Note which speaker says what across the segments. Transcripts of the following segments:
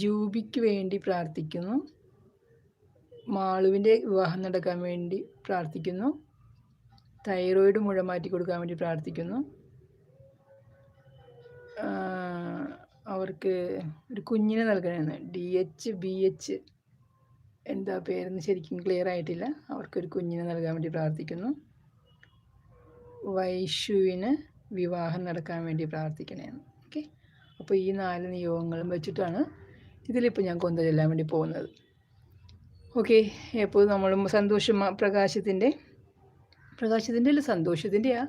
Speaker 1: ജൂബിക്ക് വേണ്ടി പ്രാർത്ഥിക്കുന്നു. മാളുവിന്റെ വിവാഹം നടക്കാൻ വേണ്ടി പ്രാർത്ഥിക്കുന്നു. തൈറോയിഡ് മുഴ മാറ്റി കൊടുക്കാൻ വേണ്ടി പ്രാർത്ഥിക്കുന്നു. അവർക്ക് ഒരു കുഞ്ഞിനെ നൽകണമെന്ന് ഡി എച്ച് ബി എച്ച് എന്താ പേരെന്ന് ശരിക്കും ക്ലിയർ ആയിട്ടില്ല. അവർക്കൊരു കുഞ്ഞിനെ നൽകാൻ വേണ്ടി പ്രാർത്ഥിക്കുന്നു. വൈഷുവിന് വിവാഹം നടക്കാൻ വേണ്ടി പ്രാർത്ഥിക്കണേന്ന്. ഓക്കെ? അപ്പോൾ ഈ നാല് നിയോഗങ്ങളും വെച്ചിട്ടാണ് ഇതിലിപ്പോൾ ഞാൻ കൊന്ത ചെല്ലാൻ വേണ്ടി പോകുന്നത്. ഓക്കെ എപ്പോൾ നമ്മൾ സന്തോഷം പ്രകാശത്തിന്റെ പ്രകാശത്തിന്റെ അല്ല സന്തോഷത്തിന്റെയാ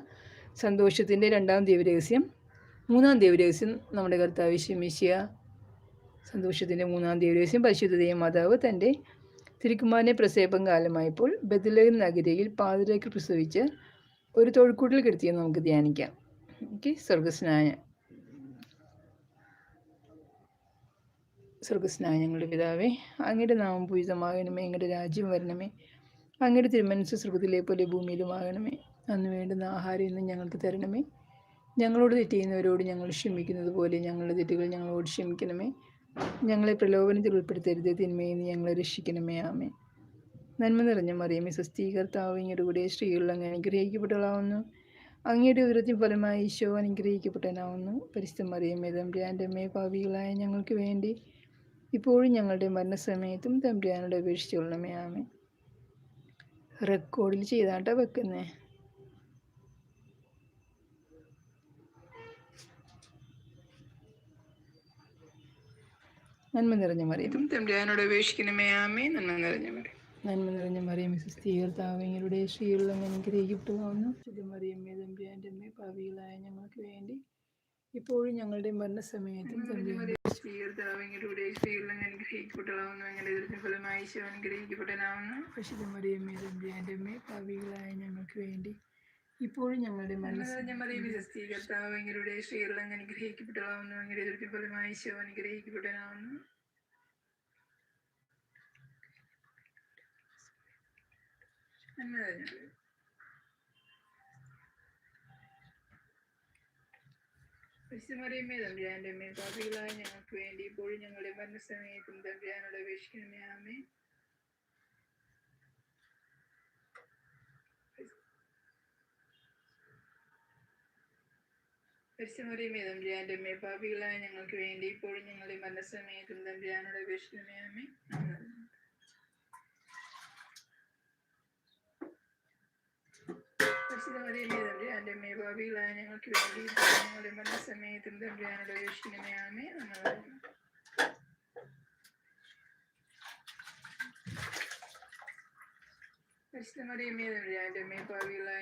Speaker 1: സന്തോഷത്തിന്റെ രണ്ടാം ദൈവരഹസ്യം. മൂന്നാം ദൈവരഹസ്യം നമ്മുടെ കർത്താവ് ശമിഷ്യ സന്തോഷത്തിന്റെ മൂന്നാം ദൈവരഹസ്യം പരിശുദ്ധതയും മാതാവ് തന്റെ തിരുക്കുമാരനെ പ്രസേപം കാലമായപ്പോൾ ബദലൈൻ നഗരിയിൽ പാതിരേക്ക് പ്രസവിച്ച് ഒരു തൊഴിൽക്കൂട്ടിൽ കിടത്തിയെന്ന് നമുക്ക് ധ്യാനിക്കാം. ഓക്കെ സ്വർഗസ്നായ സ്വർഗസ്നായ ഞങ്ങളുടെ പിതാവേ അങ്ങയുടെ നാമം പൂജിതമാകണമേ അങ്ങയുടെ രാജ്യം വരണമേ അങ്ങയുടെ തിരുമനസ് സ്വർഗത്തിലെ പോലെ ഭൂമിയിലുമാകണമേ. അന്ന് വേണ്ടുന്ന ആഹാരം ഇന്ന് ഞങ്ങൾക്ക് തരണമേ. ഞങ്ങളോട് തെറ്റ് ഞങ്ങൾ ക്ഷമിക്കുന്നത് പോലെ ഞങ്ങളുടെ തെറ്റുകൾ ഞങ്ങളോട് ക്ഷമിക്കണമേ. ഞങ്ങളെ പ്രലോഭനത്തിൽ ഉൾപ്പെടുത്തരുത് തിന്മയിൽ നിന്ന് ഞങ്ങളെ രക്ഷിക്കണമേ. ആമേ നന്മ നിറഞ്ഞ മറിയമേ സ്വസ്ഥീകർത്താവ് ഇങ്ങയുടെ കൂടെ സ്ത്രീകളിൽ അങ്ങ് അനുഗ്രഹിക്കപ്പെട്ടവളാവുന്നു. അങ്ങയുടെ ഉദരത്തിൻ ഫലമായി ഈശോ അനുഗ്രഹിക്കപ്പെട്ടനാവുന്നു പരിസ്ഥിതി മറിയമേ തമ്പ്രാന്റെ അമ്മയെ ഭാവികളായ ഞങ്ങൾക്ക് വേണ്ടി ഇപ്പോഴും ഞങ്ങളുടെ മരണസമയത്തും തമ്പ്രാനോട് അപേക്ഷിച്ചു കൊള്ളണമേ ആമേ റെക്കോർഡിൽ ചെയ്താട്ടാ വെക്കുന്നേ. നന്മ നിറഞ്ഞ മറിയും. തമ്പുരാനോട് അപേക്ഷിക്കണമേ ആമേ നന്മ നിറഞ്ഞ മറിയും. നന്മ നിറഞ്ഞ മറിയം സ്ത്രീകർത്താവങ്ങളുടെ ശ്രീയുള്ള അനുഗ്രഹിക്കപ്പെട്ടതാവുന്നു മറിയമ്മേ തമ്പുരാന്റെ അമ്മേ പാവികളായ ഞങ്ങൾക്ക് വേണ്ടി ഇപ്പോഴും ഞങ്ങളുടെ മരണസമയത്തും ഭാവികളായ അമ്മേ പാവികളായ ഞങ്ങൾക്ക് വേണ്ടി ഇപ്പോഴും ഞങ്ങളുടെ സ്ത്രീകൾ അങ്ങ് അനുഗ്രഹിക്കപ്പെട്ടതാവുന്നു അങ്ങയുടെ എതിർപ്പിൻ ഫലമായി അനുഗ്രഹിക്കപ്പെട്ടനാവുന്നു പരിശുമറിയമ്മേ തമ്പുരാന്റെ അമ്മേ പാപികളായ ഞങ്ങൾക്ക് വേണ്ടി ഇപ്പോഴും ഞങ്ങളുടെ മരണസമയത്തും തമ്പുരാനോട് അപേക്ഷിക്കണമേ ആമേ പരിശുമറിയമേ തമ്പുരാന്റെ അമ്മേ പാപികളായ ഞങ്ങൾക്ക് വേണ്ടി ഇപ്പോഴും ഞങ്ങളുടെ മരണസമയത്തും തമ്പുരാനോട് അപേക്ഷിക്കണമേ അമ്മേ പരിശുദ്ധമറിയമേ തമ്പുരാന്റെ അമ്മേ ഭാവികളായ ഞങ്ങൾക്ക് വേണ്ടി ഞങ്ങളുടെ മരണസമയത്തും തമ്പുരാനോട് അപേക്ഷിക്കണമേ നമ്മൾ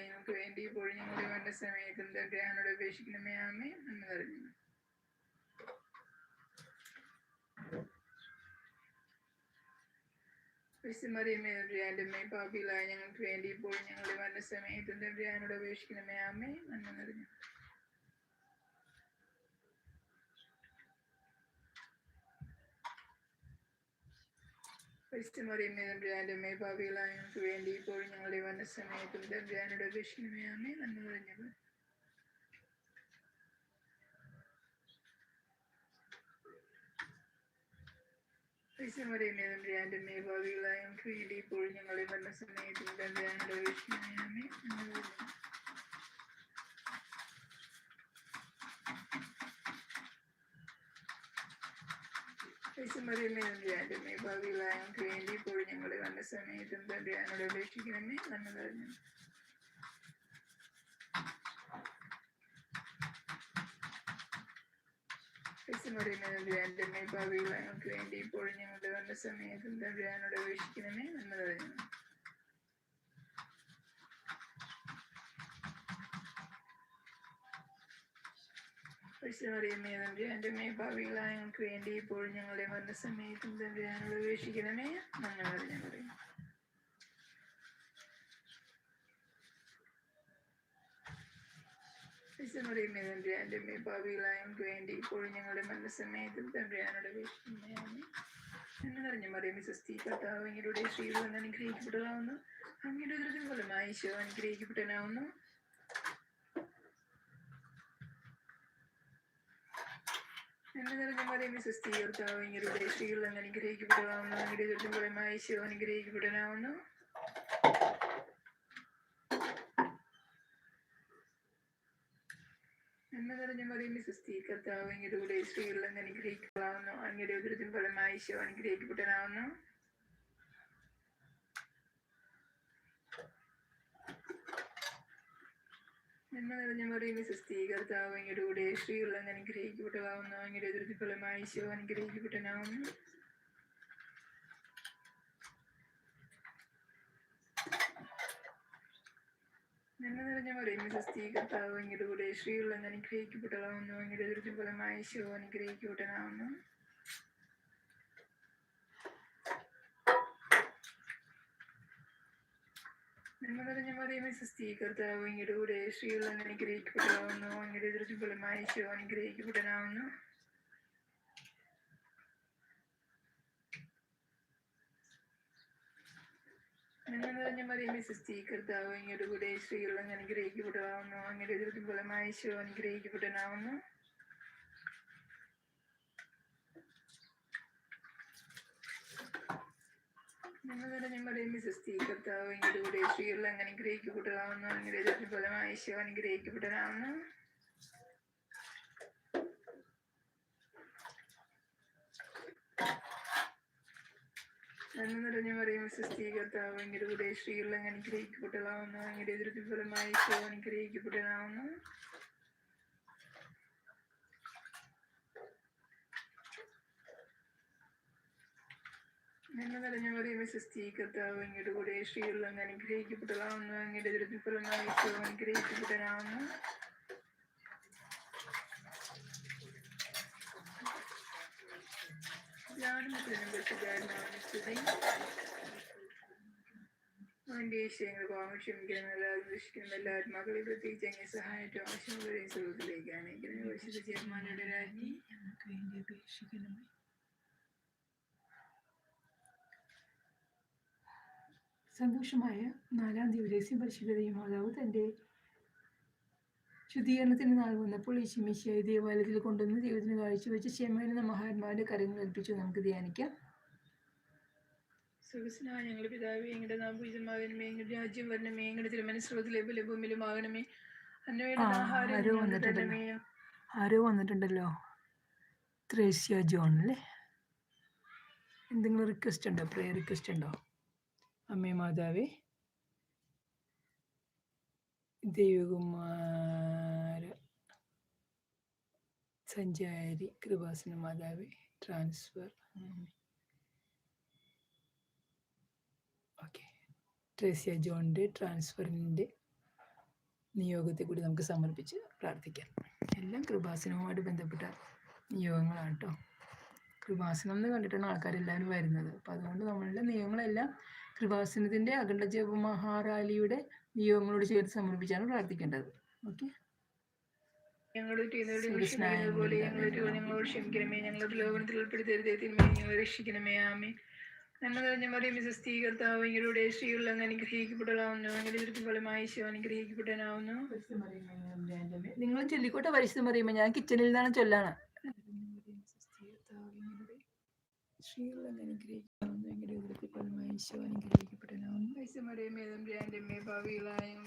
Speaker 1: ഞങ്ങൾക്ക് വേണ്ടി ഇപ്പോൾ ഞങ്ങളുടെ വേണ്ട സമയത്തും തമ്പുരാനോട് അപേക്ഷിക്കണമേ ആമേ എന്ന് പറഞ്ഞു പരിശുദ്ധമറിയമേ തമ്പുരാന്റെ പാവികളായ ഞങ്ങൾക്ക് വേണ്ടി ഇപ്പോൾ ഞങ്ങളുടെ വേണ്ട സമയത്തും തമ്പുരാനോട് അപേക്ഷിക്കണമേ ആമേ എന്ന് പറഞ്ഞു പരിസ്ഥിതിമറിയമ്മേ തമ്പുരാന്റെ അമ്മേ ഭാവികളായ വേണ്ടി ഇപ്പോഴും ഞങ്ങളുടെ വന്ന സമയത്തും തമ്പുരാനോട് അപേക്ഷിക്കണമേ അമ്മേ നന്ദി നിറഞ്ഞത് പരിസ്ഥിതിമറിയമ്മേ തമ്പുരാന്റെ അമ്മേ വേണ്ടി ഞങ്ങളുടെ വന്ന സമയത്തും തമ്പുരാനോട് അപേക്ഷിക്കണമേ അമ്മേ നന്ദി പറഞ്ഞത് പരിശുമറിയമേ തമ്പുരാന്റെ അമ്മേ ഭാവികളായ വേണ്ടി ഇപ്പോൾ ഞങ്ങൾ വന്ന സമയത്തും തമ്പുരാനോട് അപേക്ഷിക്കണമേ നന്ദി പറഞ്ഞു ഞങ്ങൾക്ക് വേണ്ടി ഇപ്പോൾ ഞങ്ങളുടെ വന്ന സമയത്തും തമ്പുരാനോട് അപേക്ഷിക്കണമേ പരിശുദ്ധമറിയമേ തമ്പുരാന്റെ അമ്മേ ഭാവികളായ ഞങ്ങൾക്ക് വേണ്ടി ഇപ്പോഴും ഞങ്ങളുടെ മരണസമയത്തും തമ്പുരാനോട് ഉപേക്ഷിക്കണമേ ഞങ്ങൾക്ക് വേണ്ടി ഞങ്ങളുടെ ഉപേക്ഷിക്കണമേ എന്ന് നിറഞ്ഞ മറിയമേ സ്വസ്തി കർത്താവ് അങ്ങയുടെ ശ്രീകൾ അനുഗ്രഹിക്കപ്പെട്ടതാവുന്നു അങ്ങയുടെ ഫലമായി ഈശോ അനുഗ്രഹിക്കപ്പെട്ടനാവുന്നു എന്നെ നിറഞ്ഞ മറിയമേ സുസ്ഥി കർത്താവ് ഇങ്ങരുടെ സ്ത്രീകൾ അങ്ങ് അനുഗ്രഹിക്കപ്പെടാവുന്നു. അങ്ങയുടെ ദുരിതഫലമായി ശിവ അനുഗ്രഹിക്കപ്പെടാവുന്നു. എന്നെ നിറഞ്ഞ മറിയമേ സുസ്ഥി കർത്താവ് ഇങ്ങരുടെ സ്ത്രീകൾ അങ്ങ് അനുഗ്രഹിക്കപ്പെടാവുന്നു. അങ്ങയുടെ ദുരിതഫലമായി ശിവ അനുഗ്രഹിക്കപ്പെടാനാവുന്നു നന്മ മറിയമേ സുസ്ഥി കർത്താവ് അങ്ങയുടെ കൂടെ അങ്ങ് അനുഗ്രഹിക്കപ്പെട്ടതാവുന്നു അങ്ങയുടെ ഈശോ അനുഗ്രഹിക്കപ്പെട്ടനാവുന്നു നിറഞ്ഞ കൂടെ അനുഗ്രഹിക്കപ്പെട്ടതാവുന്നു ശിവ അനുഗ്രഹിക്കപ്പെട്ടനാവുന്നു നിറഞ്ഞ മറിയമേ സ്വസ്ഥീകർത്താവ് കർത്താവ് അങ്ങയുടെ കൂടെ സ്ത്രീകൾ അനുഗ്രഹിക്കപ്പെടാവുന്നു അങ്ങയുടെ ദുരിതഫലമായി ഈശോ അനുഗ്രഹിക്കപ്പെട്ടനാവുന്നു നന്മ നിറഞ്ഞ മറിയമേ സുസ്ഥി കർത്താവ് അങ്ങയുടെ കൂടെ സ്ത്രീകൾ അനുഗ്രഹിക്കപ്പെടാവുന്നു അങ്ങയുടെ ദുരിതഫലമായി ഈശോ അനുഗ്രഹിക്കപ്പെട്ടനാവുന്നു നന്മ നിറഞ്ഞ മറിയമേ സുസ്ഥി കർത്താവ് അങ്ങയുടെ കൂടെ അനുഗ്രഹിക്കപ്പെട്ടതാവുന്നു അങ്ങയുടെ ദുരിതഫലമായി ഈശോ അനുഗ്രഹിക്കപ്പെട്ടനാവുന്നു നന്മ നിറഞ്ഞ മറിയമേ സുസ്ഥി കർത്താവ് അങ്ങയുടെ കൂടെ സ്ത്രീകൾ അങ്ങ് അനുഗ്രഹിക്കപ്പെട്ടതാവുന്നു മറിയമേ സുസ്ഥി കർത്താവ് അങ്ങയുടെ കൂടെ സ്ത്രീകൾ അങ്ങ് അനുഗ്രഹിക്കപ്പെട്ടതാവുന്നു അങ്ങയുടെ എല്ലാ ആത്മാക്കളെയും പ്രത്യേകിച്ച് അങ്ങനെ സഹായറ്റും ആവശ്യമുള്ളവരെയും അപേക്ഷിക്കണമേ. സന്തോഷമായ നാലാം ദിവസം പരിശുദ്ധതയും മാതാവ് തന്റെ ശുദ്ധീകരണത്തിന് നാൾ വന്നപ്പോൾ ഈ ശിമിശിയായി ദേവാലയത്തിൽ കൊണ്ടുവന്ന് ദൈവത്തിന് കാഴ്ചവെച്ച് ക്ഷമയെന്ന മഹാത്മാവിന്റെ കരങ്ങൾ ഏൽപ്പിച്ചു നമുക്ക് ധ്യാനിക്കാം. സുഖസ്നായ ഞങ്ങളുടെ പിതാവേ എങ്ങളുടെ നാം പൂജിതമാകണമേ എങ്ങളുടെ രാജ്യം വരണമേ എങ്ങളുടെ തിരുമനസ്രോതത്തിലെ പോലെ ഭൂമിയിലുമാകണമേ അന്നവേണ്ട
Speaker 2: ആ,
Speaker 1: ആഹാരം
Speaker 2: ആരോ വന്നിട്ടുണ്ടല്ലോ. ആരോ വന്നിട്ടുണ്ടല്ലോ. ത്രേസ്യ ജോൺ അല്ലേ? എന്തെങ്കിലും റിക്വസ്റ്റ് ഉണ്ടോ? പ്രേയർ റിക്വസ്റ്റ് ഉണ്ടോ? അമ്മേ മാതാവേ ദേവകുമാര സഞ്ചാരി കൃപാസന മാതാവേ ട്രാൻസ്ഫർ ഓക്കെ ട്രേസ്യ ജോണിന്റെ ട്രാൻസ്ഫറിന്റെ നിയോഗത്തെ കൂടി നമുക്ക് സമർപ്പിച്ച് പ്രാർത്ഥിക്കാം. എല്ലാം കൃപാസനവുമായിട്ട് ബന്ധപ്പെട്ട നിയോഗങ്ങളാണ് കേട്ടോ കൃപാസനം എന്ന് കണ്ടിട്ടാണ് ആൾക്കാരെല്ലാവരും വരുന്നത്. അപ്പോൾ അതുകൊണ്ട് നമ്മളുടെ നിയമങ്ങളെല്ലാം കൃപാസനത്തിന്റെ അഖണ്ഡ ജപ മഹാറാലിയുടെ നിയോഗങ്ങളോട് ചേർത്ത് സമർപ്പിച്ചാണ് പ്രാർത്ഥിക്കേണ്ടത്. ഓക്കെ
Speaker 1: ഞങ്ങളോട് ചെയ്യുന്നവരോട് ഞങ്ങൾ
Speaker 2: സുഖസ്നായ
Speaker 1: ക്ഷമിക്കുന്നത് പോലെ
Speaker 2: ഞങ്ങളുടെ
Speaker 1: ഞങ്ങളോട് ഞങ്ങളോട് ക്ഷമിക്കണമേ. ഞങ്ങളുടെ ലോകത്തിൽ ഉൾപ്പെടുത്തരുതേ തിന്മയെ ഞങ്ങളെ രക്ഷിക്കണമേ. ആമേ നന്മ നിറഞ്ഞ സുസ്ഥീകർത്താവ് ഇങ്ങളുടെ സ്ത്രീകളിൽ അങ്ങ് അനുഗ്രഹിക്കപ്പെടലാവുന്നു. അങ്ങനെ ഫലമായി ഈശോ അനുഗ്രഹിക്കപ്പെടാനാവുന്നു.
Speaker 2: നിങ്ങൾ ചൊല്ലിക്കോട്ടെ പരിശുദ്ധം പറയുമ്പോൾ ഞാൻ കിച്ചണിൽ നിന്നാണ് ചൊല്ലാണ്.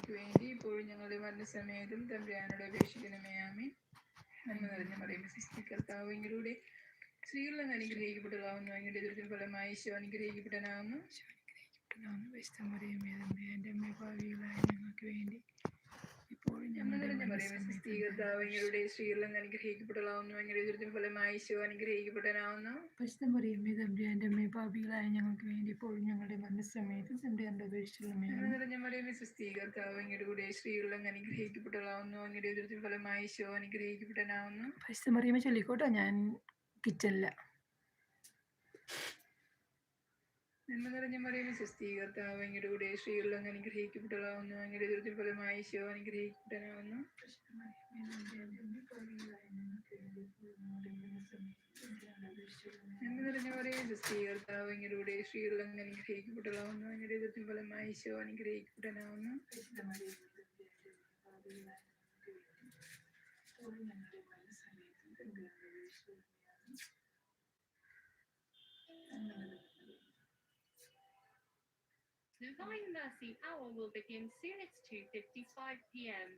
Speaker 1: വേണ്ടി ഇപ്പോഴും ഞങ്ങളുടെ മരണസമയത്തും തമ്പുരാനോട് അപേക്ഷിക്കണമേ. ആമേ നന്മ നിറഞ്ഞ മറിയമേ സുസ്ഥീകർത്താവ് ഇങ്ങളുടെ സ്ത്രീകളിൽ അങ്ങ് അനുഗ്രഹിക്കപ്പെട്ടതാവുന്നു അങ്ങയുടെ ദുരിതം ഫലമായി ഈശോ അനുഗ്രഹിക്കപ്പെടാനാവുന്നു ഞങ്ങൾക്ക് വേണ്ടി ഇപ്പോഴും ഞങ്ങൾ നിറഞ്ഞ മറിയമേ സുസ്ഥീകർത്താവ് ഇങ്ങളുടെ സ്ത്രീകളിൽ അനുഗ്രഹിക്കപ്പെട്ടതാവുന്നു അങ്ങയുടെ ദുരിതം ഫലമായി ഈശോ അനുഗ്രഹിക്കപ്പെടാനാവുന്നു
Speaker 2: തമ്പുരാന്റെ അമ്മേ പാപികളായ ഞങ്ങൾക്ക് വേണ്ടി ഇപ്പോഴും ഞങ്ങളുടെ മനസ്സമയത്ത് തമ്പുരാന്റെ
Speaker 1: നന്മ നിറഞ്ഞ മറിയമേ സുസ്ഥീകർത്താവ് അങ്ങയുടെ കൂടെ സ്ത്രീകളിൽ അനുഗ്രഹിക്കപ്പെട്ടതാവുന്നു അങ്ങയുടെ ദുരിതം ഫലമായി ഈശോ അനുഗ്രഹിക്കപ്പെടാനാവുന്നു
Speaker 2: പ്രശ്നം പറയുമ്പോൾ ചൊല്ലിക്കോട്ടെ. ഞാൻ കിച്ചണില.
Speaker 1: നന്മ നിറഞ്ഞ മറിയമേ സുസ്ഥീകർത്താവ് അങ്ങയുടെ കൂടെ സ്ത്രീകളിൽ അങ്ങ് അനുഗ്രഹിക്കപ്പെട്ടതാവുന്നു അങ്ങയുടെ ദുരിതം ഫലമായി ഈശോ എന്ന് നിറഞ്ഞ മറിയമേ സുസ്ഥീകർത്താവ് അങ്ങയുടെ കൂടെ സ്ത്രീകളിൽ അങ്ങ് അനുഗ്രഹിക്കപ്പെട്ടതാവുന്നു അങ്ങയുടെ ദുരിതം ഫലമായി Isho അനുഗ്രഹിക്കപ്പെടാനാവുന്നു
Speaker 3: Divine Mercy Hour will begin soon. It's 2:55 p.m.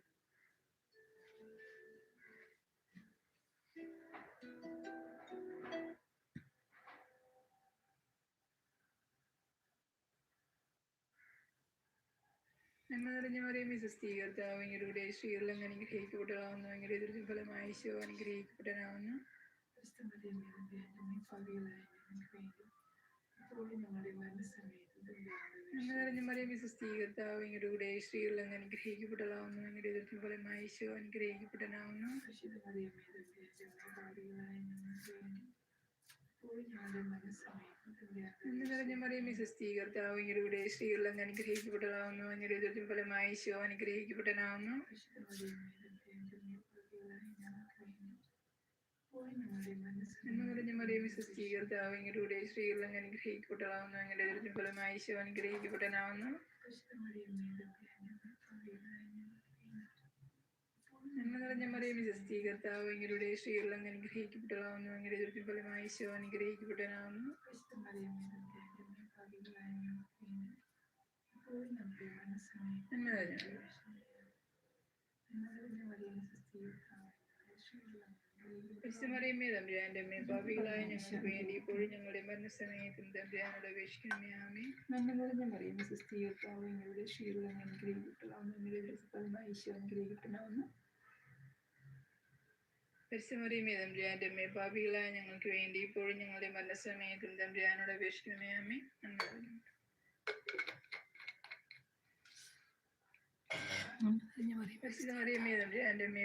Speaker 1: നന്മ നിറഞ്ഞ മറിയമേ സുസ്ഥീകർത്താവ് ഇങ്ങയുടെ ശ്രീകളിലും അനുഗ്രഹിക്കപ്പെട്ടതാവുന്നു എങ്ങനെ എതിർക്കും ഫലമായി ഈശോ അനുഗ്രഹിക്കപ്പെട്ടനാവുന്നു ഇങ്ങയുടെ ശ്രീകളിലും അനുഗ്രഹിക്കപ്പെട്ടതാവുന്നു അങ്ങനെ ഫലമായി ശിവ അനുഗ്രഹിക്കപ്പെട്ടതാവുന്നു അനുഗ്രഹിക്കപ്പെട്ടനാവുന്നു നന്മ നിറഞ്ഞ മറിയ സുസ്ഥീകർത്താവ് ഇങ്ങയുടെ ശ്രീകളിലും അനുഗ്രഹിക്കപ്പെട്ടതാവുന്നു എങ്ങനെ എതിർക്കും ഫലമായി ഈശോ അനുഗ്രഹിക്കപ്പെട്ടനാവുന്നു നന്മ നിറഞ്ഞ മറിയമേ സുസ്ഥീകർത്താവ് ഇങ്ങയുടെ ശ്രീകളിലും അനുഗ്രഹിക്കപ്പെട്ടതാവുന്നു എങ്ങനെ എതിർക്കും ഫലമായി ഈശോ അനുഗ്രഹിക്കപ്പെട്ടനാവുന്നു നന്മ നിറഞ്ഞ പരിശുദ്ധമറിയമ്മേ തമ്പുരാന്റെ അമ്മേ ഭാവികളായ ഞങ്ങൾക്ക് വേണ്ടി ഇപ്പോഴും ഞങ്ങളുടെ മരണസമയത്തും തമ്പുരാനോട് അപേക്ഷിക്കണമേ ആമേ
Speaker 2: നന്മ നിറഞ്ഞ മറിയുന്ന അനുഗ്രഹിക്കപ്പെടാവുന്ന ഈശോ അനുഗ്രഹിക്കപ്പെടാവുന്ന
Speaker 1: തമ്പുരാന്റെ അമ്മേ ഭാവികളായ ഞങ്ങൾക്ക് വേണ്ടി ഇപ്പോഴും ഞങ്ങളുടെ മരണസമയത്തും തമ്പുരാനോട് അപേക്ഷിക്കണമേ ആമേ നന്മ.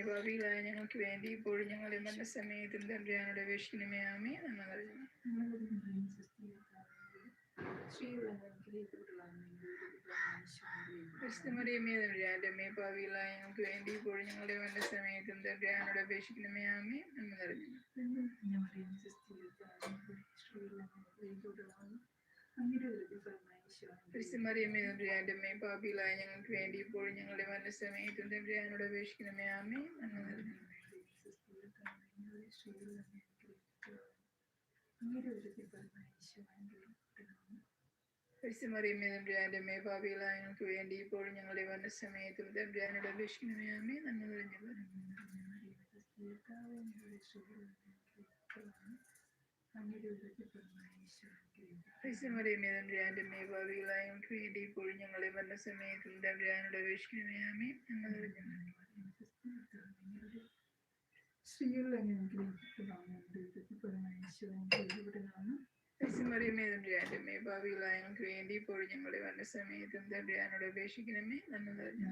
Speaker 1: പാപികളായ ഞങ്ങൾക്ക് വേണ്ടി ഇപ്പോഴും ഞങ്ങളുടെ മരണസമയത്തും തമ്പുരാനോട് അപേക്ഷിക്കണമേ ആമേ എന്ന് പറഞ്ഞു ിയമേ പാപികളായ ഞങ്ങൾക്ക് വേണ്ടി ഇപ്പോഴും ഞങ്ങളുടെ മരണസമയത്തും തമ്പുരാനോട് അപേക്ഷിക്കണമേ ആമേ അങ്ങനെ ഒരു പരിശുദ്ധമറിയമ്മേ തമ്പുരാന്റെ അമ്മേ പാപികളായ ഞങ്ങൾക്ക് വേണ്ടി ഇപ്പോഴും ഞങ്ങളുടെ മരണസമയത്തും തമ്പുരാനോട് അപേക്ഷിക്കണമേ. ആമേ നന്മ തമ്പുരാന്റെ അമ്മേ പാപികളായ ഞങ്ങൾക്ക് ഞങ്ങളുടെ ആമേ നന്മ നിറഞ്ഞ വേണ്ടി ഇപ്പോഴും ഞങ്ങളുടെ മരണസമയത്തും തമ്പുരാനോട് അപേക്ഷിക്കണമേ തമ്പുരാന്റെ ഞങ്ങൾക്ക് വേണ്ടി തമ്പുരാനോട് നിറഞ്ഞ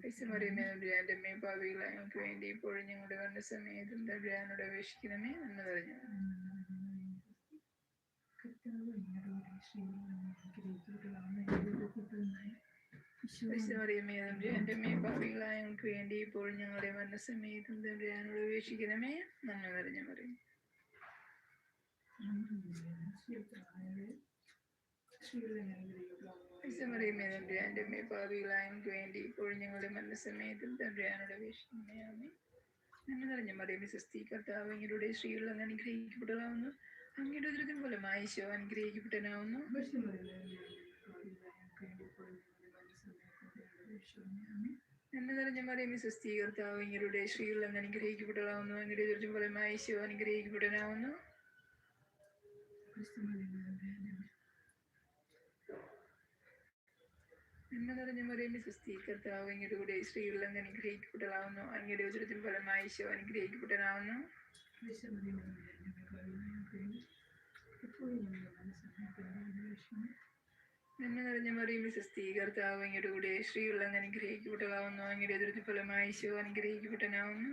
Speaker 1: പരിശുദ്ധമറിയമ്മേ തമ്പുരാന്റെ അമ്മേ പാപികളായ ഞങ്ങൾക്ക് വേണ്ടി ഇപ്പോഴും ഞങ്ങളുടെ മരണസമയത്തും തമ്പുരാനോട് അപേക്ഷിക്കണമേ എന്ന് പറഞ്ഞു ഞങ്ങൾക്ക് വേണ്ടി ഇപ്പോൾ ഞങ്ങളുടെ മരണസമയത്തും തമ്പുരാനോട് അപേക്ഷിക്കണമേ നന്മ നിറഞ്ഞ പറയും പരിശുദ്ധമറിയമ്മേ തമ്പുരാന്റെ അമ്മേ പാപികളായ ഞങ്ങൾക്ക് വേണ്ടി ഇപ്പോഴും ഞങ്ങളുടെ മരണസമയത്തും അങ്ങയുടെ അനുഗ്രഹിക്കപ്പെട്ടതാവുന്നു അങ്ങയുടെ ഉദരത്തിൻ ഫലമായി ഈശോ അനുഗ്രഹിക്കപ്പെട്ടനാവുന്നു നന്മ നിറഞ്ഞ അങ്ങയുടെ സ്ത്രീകൾ അനുഗ്രഹിക്കപ്പെട്ടതാവുന്നു അനുഗ്രഹിക്കപ്പെട്ടനാവുന്നു നന്മ നിറഞ്ഞ മറിയമേ സ്വസ്തി കർത്താവ് അങ്ങയുടെ കൂടെ സ്ത്രീകളിൽ അങ്ങ് അനുഗ്രഹിക്കപ്പെട്ടതാവുന്നു. അങ്ങയുടെ ഉദരത്തിൻ ഫലമായി ഈശോ അനുഗ്രഹിക്കപ്പെട്ടതാവുന്നു. നന്മ നിറഞ്ഞ മറിയമേ സ്വസ്തി കർത്താവ് അങ്ങയുടെ കൂടെ സ്ത്രീകളിൽ അങ്ങ് അനുഗ്രഹിക്കപ്പെട്ടതാവുന്നു. അങ്ങയുടെ ഉദരത്തിൻ ഫലമായി ഈശോ അനുഗ്രഹിക്കപ്പെട്ടനാവുന്നു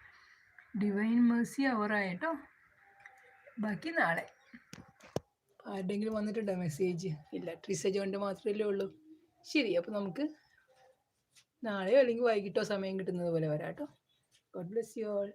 Speaker 2: ഡിവൈൻ മേഴ്സി അവറായിട്ടോ ബാക്കി നാളെ.
Speaker 1: ആരുടെങ്കിലും വന്നിട്ടുണ്ടോ മെസ്സേജ് ഇല്ല ട്രിസ ജോണിന്റെ മാത്രമല്ലേ ഉള്ളൂ. ശരി അപ്പോൾ നമുക്ക് നാളെയോ അല്ലെങ്കിൽ വൈകിട്ടോ സമയം കിട്ടുന്നത് പോലെ വരാം കേട്ടോ. God bless you all